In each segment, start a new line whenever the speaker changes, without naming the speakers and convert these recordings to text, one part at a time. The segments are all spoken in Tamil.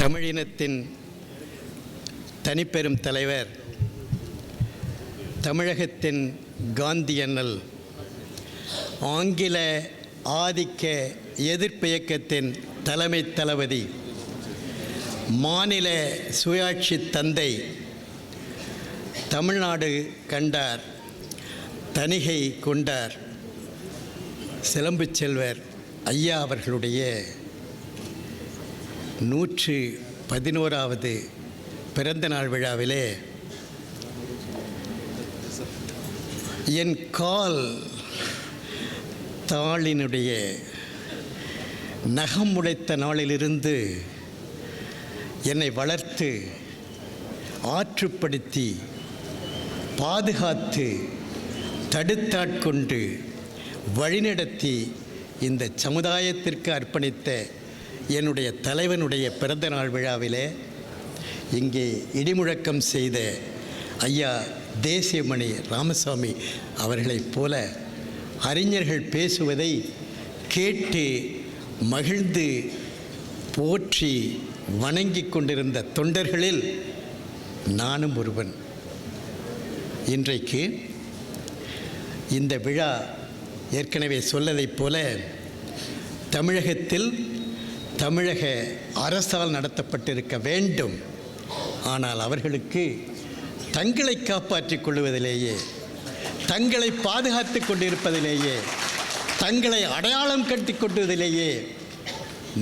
தமிழினத்தின் தனிப்பெரும் தலைவர் தமிழகத்தின் காந்தி அண்ணல் ஆங்கில ஆதிக்க எதிர்ப்பு இயக்கத்தின் தலைமை தளபதி மாநில சுயாட்சி தந்தை தமிழ்நாடு கண்டார் தணிகை கொண்டார் சிலம்பு செல்வர் ஐயா அவர்களுடைய நூற்று பதினோராவது பிறந்த நாள் விழாவிலே என் கால் தாளினுடைய நகம் உடைத்த நாளிலிருந்து என்னை வளர்த்து ஆற்றுப்படுத்தி பாதுகாத்து தடுத்தாட்கொண்டு வழிநடத்தி இந்த சமுதாயத்திற்கு அர்ப்பணித்த என்னுடைய தலைவனுடைய பிறந்தநாள் விழாவிலே இங்கே இடிமுழக்கம் செய்த ஐயா தேசியமணி ராமசாமி அவர்களைப் போல அறிஞர்கள் பேசுவதை கேட்டு மகிழ்ந்து போற்றி வணங்கிக் கொண்டிருந்த தொண்டர்களில் நானும் ஒருவன். இன்றைக்கு இந்த விழா ஏற்கனவே சொல்லதைப் போல தமிழகத்தில் தமிழக அரசால் நடத்தப்பட்டிருக்க வேண்டும். ஆனால் அவர்களுக்கு தங்களை காப்பாற்றிக் கொள்வதிலேயே தங்களை பாதுகாத்துக் கொண்டிருப்பதிலேயே தங்களை அடையாளம் கட்டி கொண்டதிலேயே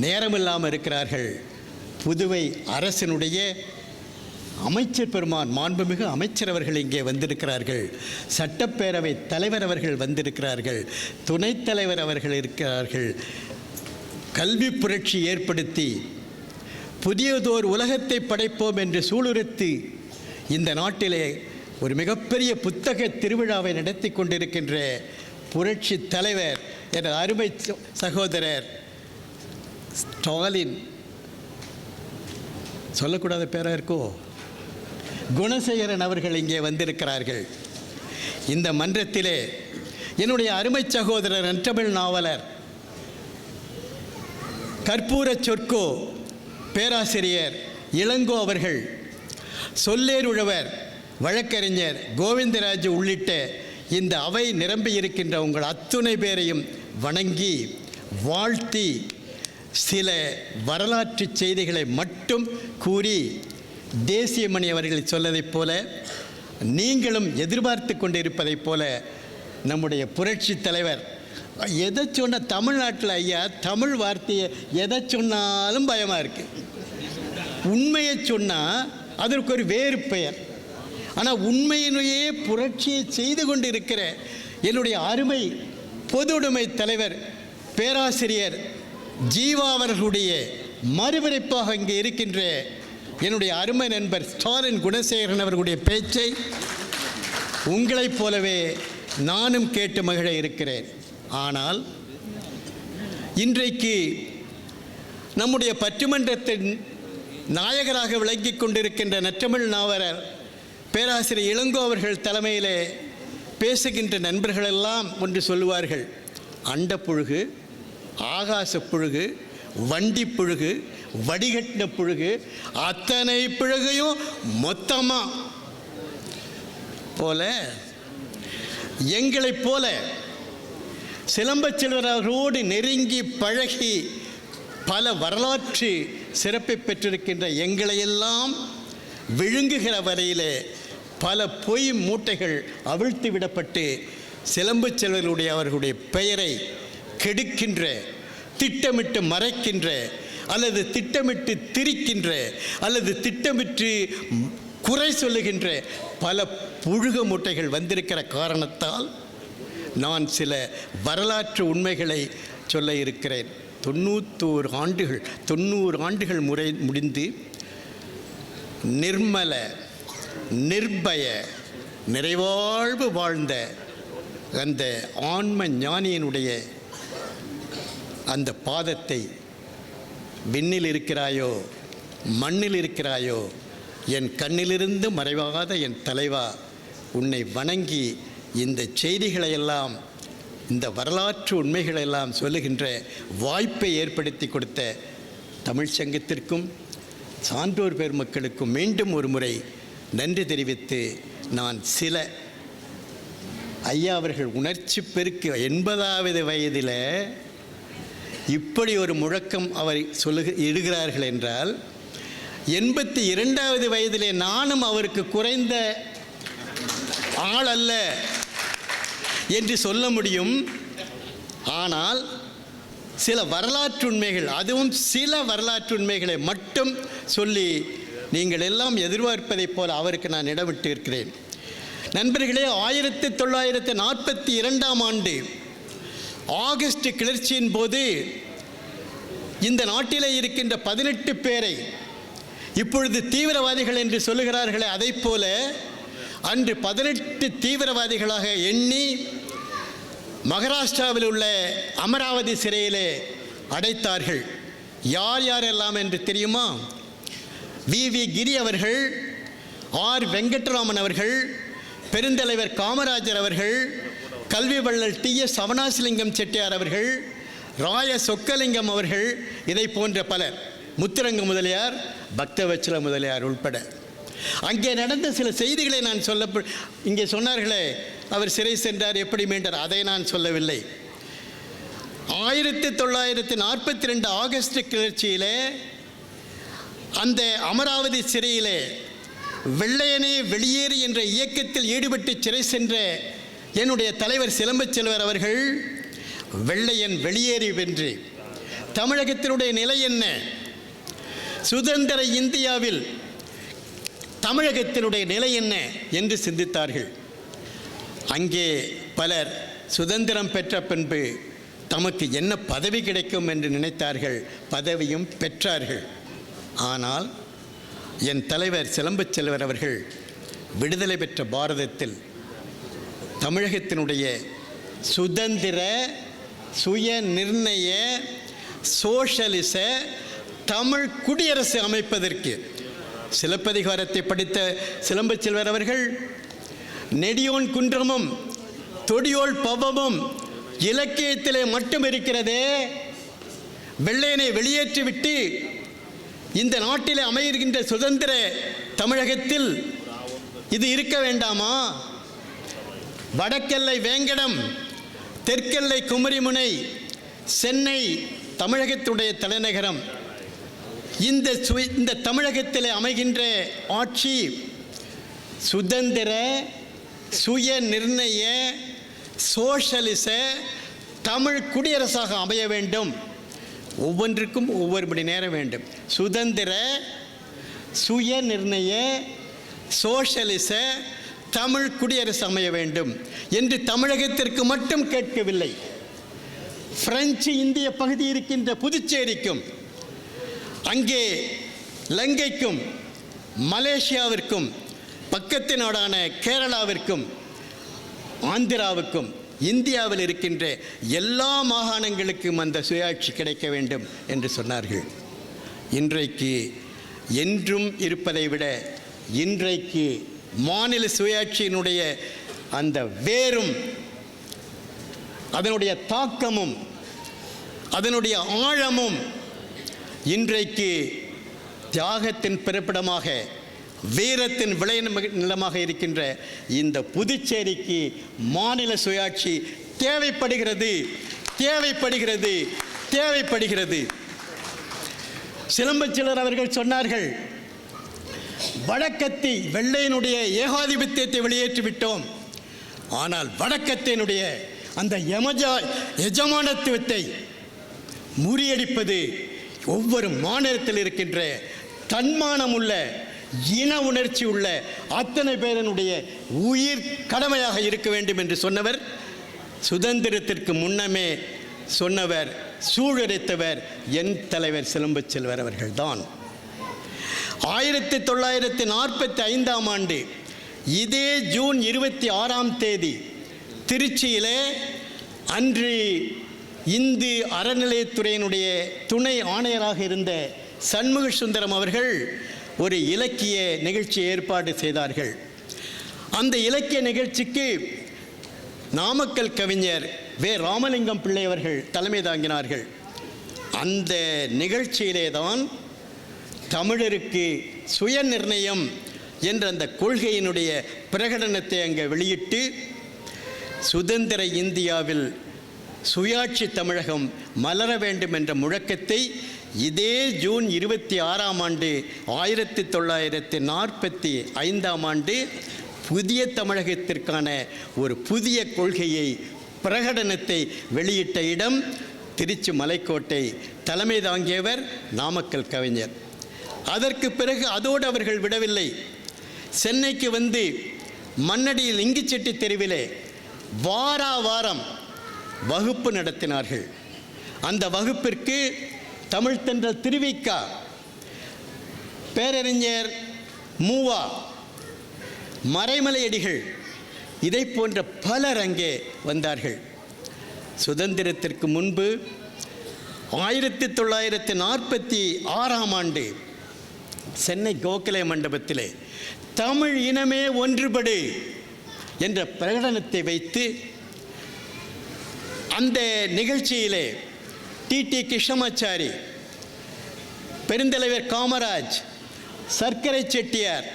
நேரமில்லாமல் இருக்கிறார்கள் புதுவை அரசினுடைய அமைச்சர் பெருமான் மாண்புமிகு அமைச்சர் அவர்கள் இங்கே வந்திருக்கிறார்கள். சட்டப்பேரவை தலைவர் அவர்கள் வந்திருக்கிறார்கள். துணைத் தலைவர் அவர்கள் இருக்கிறார்கள். கல்வி புரட்சி ஏற்படுத்தி புதியதோர் உலகத்தை படைப்போம் என்று சூளுரைத்து இந்த நாட்டிலே ஒரு மிகப்பெரிய புத்தக திருவிழாவை நடத்தி கொண்டிருக்கின்ற புரட்சி தலைவர் என்ற அருமை சகோதரர் ஸ்டாலின். சொல்லக்கூடாத பேராக இருக்கோ? குணசேகரன் அவர்கள் இங்கே வந்திருக்கிறார்கள். இந்த மன்றத்திலே என்னுடைய அருமை சகோதரர் நற்றமிழ் நாவலர் கற்பூர சொற்கோ பேராசிரியர் இளங்கோ அவர்கள் சொல்லேருழவர் வழக்கறிஞர் கோவிந்தராஜ் உள்ளிட்ட இந்த அவை நிரம்பி இருக்கின்ற உங்கள் அத்துணை பேரையும் வணங்கி வாழ்த்தி சில வரலாற்று செய்திகளை மட்டும் கூறி தேசியமணி அவர்கள் சொல்லதைப் போல நீங்களும் எதிர்பார்த்து கொண்டிருப்பதைப் போல நம்முடைய புரட்சி தலைவர் எதை சொன்ன தமிழ்நாட்டில் ஐயா? தமிழ் வார்த்தையை எதை சொன்னாலும் பயமாக இருக்குது உண்மையை சொன்னால் அதற்கு ஒரு வேறு பெயர். ஆனால் உண்மையினையே புரட்சியை செய்து கொண்டு இருக்கிற என்னுடைய அருமை பொதுவுடைமை தலைவர் பேராசிரியர் ஜீவா அவர்களுடைய மறுபிறப்பாக இங்கே இருக்கின்ற என்னுடைய அருமை நண்பர் ஸ்டாலின் குணசேகரன் அவர்களுடைய பேச்சை உங்களைப் போலவே நானும் கேட்டு மகிழ இருக்கிறேன். ஆனால் இன்றைக்கு நம்முடைய பற்றுமன்றத்தின் நாயகராக விளங்கிக் கொண்டிருக்கின்ற நற்றமிழ் நாவலர் பேராசிரியர் இளங்கோ அவர்கள் தலைமையிலே பேசுகின்ற நண்பர்களெல்லாம் ஒன்று சொல்லுவார்கள். அண்ட புழுகு ஆகாச புழுகு வண்டி புழுகு வடிகட்டின புழுகு அத்தனை புழுகையும் மொத்தமாக போல எங்களைப் போல சிலம்பச் செல்வர் அவர்களோடு நெருங்கி பழகி பல வரலாற்று சிறப்பை பெற்றிருக்கின்ற எங்களையெல்லாம் விழுங்குகிற வரையிலே பல பொய் மூட்டைகள் அவிழ்த்து விடப்பட்டு சிலம்பு செல்வர்களுடைய அவர்களுடைய பெயரை கெடுக்கின்ற திட்டமிட்டு மறைக்கின்ற அல்லது திட்டமிட்டு திரிக்கின்ற அல்லது திட்டமிட்டு குறை சொல்லுகின்ற பல புழுக மூட்டைகள் வந்திருக்கிற காரணத்தால் நான் சில வரலாற்று உண்மைகளை சொல்ல இருக்கிறேன். தொண்ணூத்தோரு ஆண்டுகள் தொண்ணூறு ஆண்டுகள் முறை முடிந்து நிர்மல நிர்பய நிறைவாழ்வு வாழ்ந்த அந்த ஆன்ம ஞானியினுடைய அந்த பாதத்தை விண்ணில் இருக்கிறாயோ மண்ணில் இருக்கிறாயோ என் கண்ணிலிருந்து மறைவாத என் தலைவா உன்னை வணங்கி இந்த செய்திகளையெல்லாம் இந்த வரலாற்று உண்மைகளெல்லாம் சொல்லுகின்ற வாய்ப்பை ஏற்படுத்தி கொடுத்த தமிழ்ச் சங்கத்திற்கும் சான்றோர் பெருமக்களுக்கும் மீண்டும் ஒரு முறை நன்றி தெரிவித்து நான் சில ஐயா அவர்கள் உணர்ச்சி பெருக்கு எண்பதாவது வயதில் இப்படி ஒரு முழக்கம் அவர் சொல்லுக இடுகிறார்கள் என்றால் எண்பத்தி இரண்டாவது வயதிலே நானும் அவருக்கு குறைந்த ஆள் அல்ல. என்று சொல்ல முடியும். ஆனால் சில வரலாற்று உண்மைகள் அதுவும் சில வரலாற்று உண்மைகளை மட்டும் சொல்லி நீங்கள் எல்லாம் எதிர்பார்ப்பதைப் போல அவருக்கு நான் இடமிட்டு இருக்கிறேன். நண்பர்களே ஆயிரத்தி தொள்ளாயிரத்தி நாற்பத்தி இரண்டாம் ஆண்டு ஆகஸ்ட் கிளர்ச்சியின் போது இந்த நாட்டிலே இருக்கின்ற பதினெட்டு பேரை இப்பொழுது தீவிரவாதிகள் என்று சொல்லுகிறார்களே அதைப் போல அன்று பதினெட்டு தீவிரவாதிகளாக எண்ணி மகாராஷ்டிராவில் உள்ள அமராவதி சிறையிலே அடைத்தார்கள். யார் யாரெல்லாம் என்று தெரியுமா? வி. வி. கிரி அவர்கள் ஆர். வெங்கட்ராமன் அவர்கள் பெருந்தலைவர் காமராஜர் அவர்கள் கல்வி வள்ளல் டி. எஸ். அவனாசிலிங்கம் செட்டியார் அவர்கள் ராய சொக்கலிங்கம் அவர்கள் இதை போன்ற பலர். முத்துரங்க முதலியார் பக்தவச்சல முதலியார் உள்பட. அங்கே நடந்த சில செய்திகளை நான் சொல்ல இங்கே சொன்னார்களே அவர் சிறை சென்றார் எப்படி மீண்டார்? அதை நான் சொல்லவில்லை. ஆயிரத்தி தொள்ளாயிரத்தி நாற்பத்தி ரெண்டு ஆகஸ்ட் கிளர்ச்சியிலே அந்த அமராவதி சிறையிலே வெள்ளையனே வெளியேறு என்ற இயக்கத்தில் ஈடுபட்டு சிறை சென்ற என்னுடைய தலைவர் சிலம்பச் செல்வர் அவர்கள் வெள்ளையன் வெளியேறி வென்று தமிழகத்தினுடைய நிலை என்ன? சுதந்திர இந்தியாவில் தமிழகத்தினுடைய நிலை என்ன? என்று சிந்தித்தார்கள். அங்கே பலர் சுதந்திரம் பெற்ற பின்பு தமக்கு என்ன பதவி கிடைக்கும் என்று நினைத்தார்கள் பதவியும் பெற்றார்கள். ஆனால் என் தலைவர் சிலம்பு செல்வர் அவர்கள் விடுதலை பெற்ற பாரதத்தில் தமிழகத்தினுடைய சுதந்திர சுய நிர்ணய சோஷலிச தமிழ் குடியரசு அமைப்பதற்கு சிலப்பதிகாரத்தை படித்த சிலம்பச் செல்வர் அவர்கள் நெடியோன் குன்றமும் தொடியோள் பவமும் இலக்கியத்திலே மட்டும் இருக்கிறதே. வெள்ளையனை வெளியேற்றிவிட்டு இந்த நாட்டிலே அமைகின்ற சுதந்திர தமிழகத்தில் இது இருக்க வேண்டாமா? வடக்கெல்லை வேங்கடம் தெற்கெல்லை குமரிமுனை சென்னை தமிழகத்துடைய தலைநகரம். இந்த சு இந்த தமிழகத்தில் அமைகின்ற ஆட்சி சுதந்திர சுய நிர்ணய சோஷலிச தமிழ் குடியரசாக அமைய வேண்டும். ஒவ்வொன்றுக்கும் ஒவ்வொரு மணி நேரம் வேண்டும். சுதந்திர சுய நிர்ணய சோஷலிச தமிழ் குடியரசு அமைய வேண்டும் என்று தமிழகத்திற்கு மட்டும் கேட்கவில்லை. பிரெஞ்சு இந்திய பகுதி இருக்கின்ற புதுச்சேரிக்கும் அங்கே லங்கைக்கும் மலேசியாவிற்கும் பக்கத்து நாடான கேரளாவிற்கும் ஆந்திராவுக்கும் இந்தியாவில் இருக்கின்ற எல்லா மாகாணங்களுக்கும் அந்த சுயாட்சி கிடைக்க வேண்டும் என்று சொன்னார்கள். இன்றைக்கு என்றும் இருப்பதை விட இன்றைக்கு மாநில சுயாட்சியினுடைய அந்த வேரும் அதனுடைய தாக்கமும் அதனுடைய ஆழமும் இன்றைக்கு தியாகத்தின் பிறப்பிடமாக வீரத்தின் விளை நிலமாக இருக்கின்ற இந்த புதுச்சேரிக்கு மாநில சுயாட்சி தேவைப்படுகிறது. தேவைப்படுகிறது. தேவைப்படுகிறது. சிலம்பச்சிலர் அவர்கள் சொன்னார்கள் வடக்கத்தை வெள்ளையினுடைய ஏகாதிபத்தியத்தை வெளியேற்றி விட்டோம். ஆனால் வடக்கத்தினுடைய அந்த எமஜா எஜமானத்துவத்தை முறியடிப்பது ஒவ்வொரு மாநிலத்தில் இருக்கின்ற தன்மானம் உள்ள இன உணர்ச்சி உள்ள அத்தனை பேரனுடைய உயிர் கடமையாக இருக்க வேண்டும் என்று சொன்னவர் சுதந்திரத்திற்கு முன்னமே சொன்னவர் சூழடைத்தவர் என் தலைவர் சிலம்பச் செல்வர் அவர்கள்தான். ஆயிரத்தி தொள்ளாயிரத்தி நாற்பத்தி ஐந்தாம் ஆண்டு இதே ஜூன் இருபத்தி ஆறாம் தேதி திருச்சியிலே அன்று இந்து அறநிலையத்துறையினுடைய துணை ஆணையராக இருந்த சண்முக சுந்தரம் அவர்கள் ஒரு இலக்கிய நிகழ்ச்சி ஏற்பாடு செய்தார்கள். அந்த இலக்கிய நிகழ்ச்சிக்கு நாமக்கல் கவிஞர் வே. ராமலிங்கம் பிள்ளை அவர்கள் தலைமை தாங்கினார்கள். அந்த நிகழ்ச்சியிலே தான் தமிழருக்கு சுய நிர்ணயம் என்ற அந்த கொள்கையினுடைய பிரகடனத்தை அங்கே வெளியிட்டு சுதந்திர இந்தியாவில் சுயாட்சி தமிழகம் மலர வேண்டும் என்ற முழக்கத்தை இதே ஜூன் இருபத்தி ஆறாம் ஆண்டு ஆயிரத்தி தொள்ளாயிரத்தி நாற்பத்தி ஐந்தாம் ஆண்டு புதிய தமிழகத்திற்கான ஒரு புதிய கொள்கையை பிரகடனத்தை வெளியிட்ட இடம் திருச்சி மலைக்கோட்டை. தலைமை தாங்கியவர் நாமக்கல் கவிஞர். அதற்கு பிறகு அதோடு அவர்கள் விடவில்லை. சென்னைக்கு வந்து மன்னடியில் இங்கிச்செட்டி தெருவிலே வாரா வாரம் வகுப்பு நடத்தினார்கள். அந்த வகுப்பிற்கு தமிழ்த்தென்றல் திருவிக்கா. பேரறிஞர் மூவா. மறைமலையடிகள். இதை போன்ற பலர் அங்கே வந்தார்கள். சுதந்திரத்திற்கு முன்பு ஆயிரத்தி தொள்ளாயிரத்தி நாற்பத்தி ஆறாம் ஆண்டு சென்னை கோகலே மண்டபத்திலே தமிழ் இனமே ஒன்றுபடு என்ற பிரகடனத்தை வைத்து அந்த நிகழ்ச்சியிலே டி. டி. கிருஷ்ணமாச்சாரி பெருந்தலைவர் காமராஜ் சர்க்கரை செட்டியார்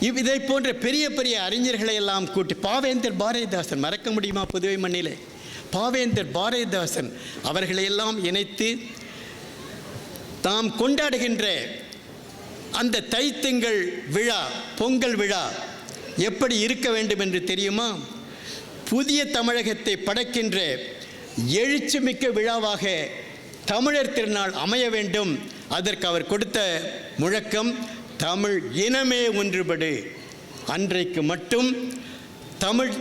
இவ் இதை போன்ற பெரிய பெரிய அறிஞர்களை எல்லாம் கூட்டி பாவேந்தர் பாரதிதாசன் மறக்க முடியுமா புதுவை மண்ணிலே? பாவேந்தர் பாரதிதாசன் அவர்களை எல்லாம் இணைத்து தாம் கொண்டாடுகின்ற அந்த தைத்திங்கள் விழா பொங்கல் விழா எப்படி இருக்க வேண்டும் என்று தெரியுமா? புதிய தமிழகத்தை படைக்கின்ற எழுச்சிமிக்க விழாவாக தமிழர் திருநாள் அமைய வேண்டும். அதற்கு அவர் கொடுத்த முழக்கம் தமிழ் இனமே ஒன்றுபடு. அன்றைக்கு மட்டும் தமிழ்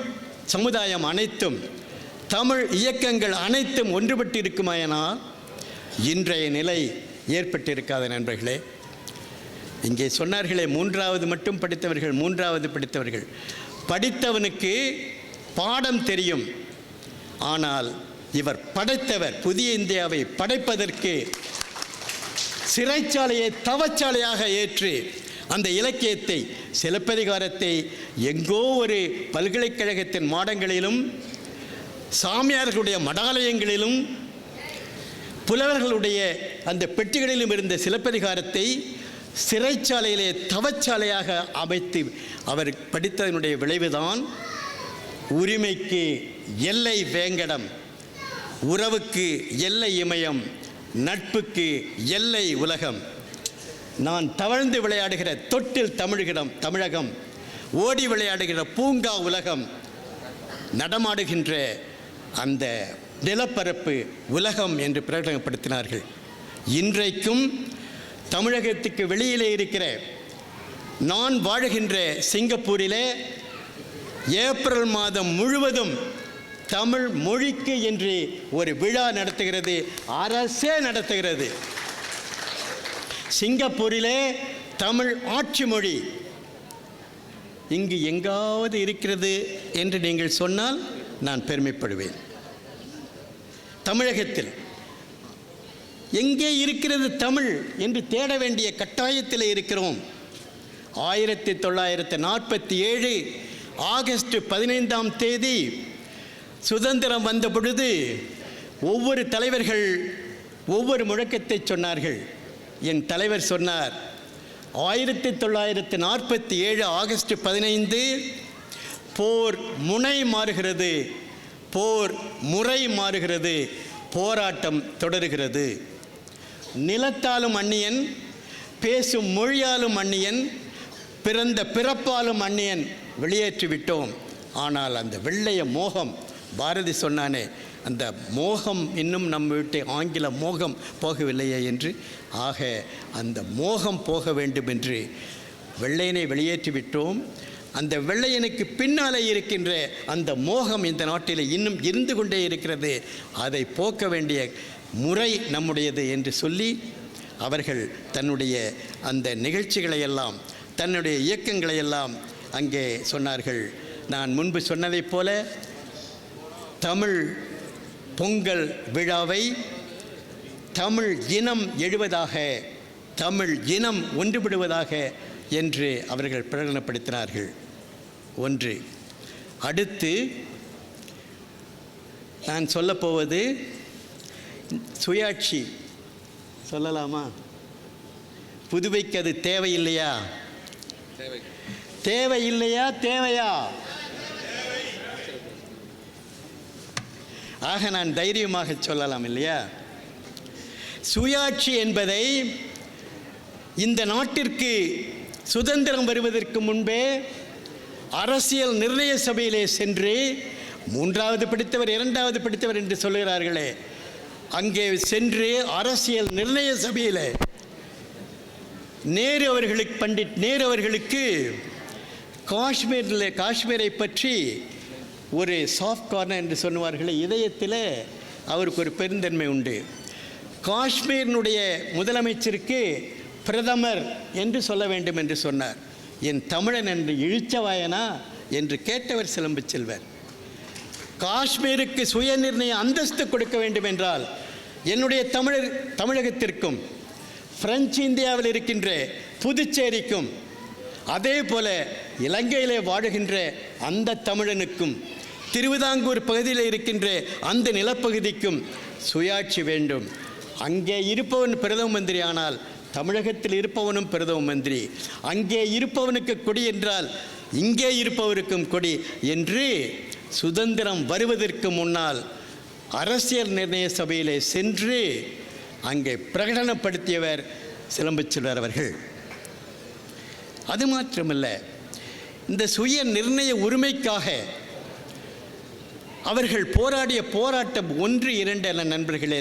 சமுதாயம் அனைத்தும் தமிழ் இயக்கங்கள் அனைத்தும் ஒன்றுபட்டு இருக்குமாயனால் இன்றைய நிலை ஏற்பட்டிருக்காத நண்பர்களே. இங்கே சொன்னார்களே மூன்றாவது மட்டும் படித்தவர்கள் மூன்றாவது படித்தவர்கள். படித்தவனுக்கு பாடம் தெரியும். ஆனால் இவர் படைத்தவர் புதிய இந்தியாவை படைப்பதற்கு சிறைச்சாலையை தவச்சாலையாக ஏற்று அந்த இலக்கியத்தை சிலப்பதிகாரத்தை எங்கோ ஒரு பல்கலைக்கழகத்தின் மாடங்களிலும் சாமியார்களுடைய மடாலயங்களிலும் புலவர்களுடைய அந்த பெட்டிகளிலும் இருந்த சிலப்பதிகாரத்தை சிறைச்சாலையிலே தவச்சாலையாக அமைத்து அவர் படித்ததனுடைய விளைவுதான் உரிமைக்கு எல்லை வேங்கடம். உறவுக்கு எல்லை இமயம் நட்புக்கு எல்லை உலகம். நான் தவழ்ந்து விளையாடுகிற தொட்டில் தமிழகிடம் தமிழகம். ஓடி விளையாடுகிற பூங்கா உலகம். நடமாடுகின்ற அந்த நிலப்பரப்பு உலகம் என்று பிரகடனப்படுத்தினார்கள். இன்றைக்கும் தமிழகத்துக்கு வெளியிலே இருக்கிற நான் வாழுகின்ற சிங்கப்பூரிலே ஏப்ரல் மாதம் முழுவதும் தமிழ் மொழிக்கு என்று ஒரு விழா நடத்துகிறது அரசே நடத்துகிறது. சிங்கப்பூரிலே தமிழ் ஆட்சி மொழி இங்கு எங்காவது இருக்கிறது என்று நீங்கள் சொன்னால் நான் பெருமைப்படுவேன். தமிழகத்தில் எங்கே இருக்கிறது தமிழ் என்று தேட வேண்டிய கட்டாயத்தில் இருக்கிறோம். ஆயிரத்தி தொள்ளாயிரத்தி நாற்பத்தி ஏழு ஆகஸ்ட் பதினைந்தாம் தேதி சுதந்திரம் வந்த பொழுது ஒவ்வொரு தலைவர்கள் ஒவ்வொரு முழக்கத்தை சொன்னார்கள். என் தலைவர் சொன்னார் ஆயிரத்தி தொள்ளாயிரத்தி நாற்பத்தி ஏழு ஆகஸ்ட் பதினைந்து போர் முனை மாறுகிறது போர் முறை மாறுகிறது போராட்டம் தொடருகிறது. நிலத்தாலும் அந்நியன் பேசும் மொழியாலும் அந்நியன் பிறந்த பிறப்பாலும் அந்நியன் வெளியேற்றி விட்டோம் ஆனால் அந்த வெள்ளைய மோகம் பாரதி சொன்னானே அந்த மோகம் இன்னும் நம்ம விட்டு ஆங்கில மோகம் போகவில்லையே என்று. ஆக அந்த மோகம் போக வேண்டும் என்று வெள்ளையனை வெளியேற்றி விட்டோம். அந்த வெள்ளையனுக்கு பின்னாலே இருக்கின்ற அந்த மோகம் இந்த நாட்டில் இன்னும் இருந்து கொண்டே இருக்கிறது. அதை போக்க வேண்டிய முறை நம்முடையது என்று சொல்லி அவர்கள் தன்னுடைய அந்த நிகழ்ச்சிகளை எல்லாம் தன்னுடைய இயக்கங்களை எல்லாம் அங்கே சொன்னார்கள். நான் முன்பு சொன்னதைப் போல தமிழ் பொங்கல் விழாவை தமிழ் இனம் எழுவதாக தமிழ் இனம் ஒன்றுபடுவதாக என்று அவர்கள் பிரகடனப்படுத்தினார்கள். ஒன்று. அடுத்து நான் சொல்லப்போவது சுயாட்சி. சொல்லலாமா? புதுவைக்கு அது தேவையில்லையா? தேவையில்லையா? தேவையா? ஆக நான் தைரியமாக சொல்லலாம் இல்லையா? சுயாட்சி என்பதை இந்த நாட்டிற்கு சுதந்திரம் வருவதற்கு முன்பே அரசியல் நிர்ணய சபையிலே சென்று மூன்றாவது படித்தவர் இரண்டாவது படித்தவர் என்று சொல்கிறார்களே அங்கே சென்று அரசியல் நிர்ணய சபையில் நேரு அவர்களுக்கு பண்டிட் நேரு அவர்களுக்கு காஷ்மீரில் காஷ்மீரை பற்றி ஒரு சாஃப்ட் கார்னர் என்று சொல்லுவார்களே இதயத்தில் அவருக்கு ஒரு பெருந்தன்மை உண்டு. காஷ்மீரினுடைய முதலமைச்சருக்கு பிரதமர் என்று சொல்ல வேண்டும் என்று சொன்னார். என் தமிழன் என்று இழிச்சவாயனா என்று கேட்டவர் சிலம்பு செல்வர். காஷ்மீருக்கு சுயநிர்ணய அந்தஸ்து கொடுக்க வேண்டும் என்றால் என்னுடைய தமிழர் தமிழகத்திற்கும் பிரெஞ்சு இந்தியாவில் இருக்கின்ற புதுச்சேரிக்கும் அதே போல இலங்கையிலே வாழுகின்ற அந்த தமிழனுக்கும் திருவிதாங்கூர் பகுதியில் இருக்கின்ற அந்த நிலப்பகுதிக்கும் சுயாட்சி வேண்டும். அங்கே இருப்பவன் பிரதம மந்திரி ஆனால் தமிழகத்தில் இருப்பவனும் பிரதம மந்திரி. அங்கே இருப்பவனுக்கு கொடி என்றால் இங்கே இருப்பவருக்கும் கொடி என்று சுதந்திரம் வருவதற்கு முன்னால் அரசியல் நிர்ணய சபையிலே சென்று அங்கே பிரகடனப்படுத்தியவர் சிலம்புச்செல்வர் அவர்கள். அது மாத்திரமல்ல இந்த சுய நிர்ணய உரிமைக்காக அவர்கள் போராடிய போராட்டம் ஒன்று இரண்டு அல்ல நண்பர்களே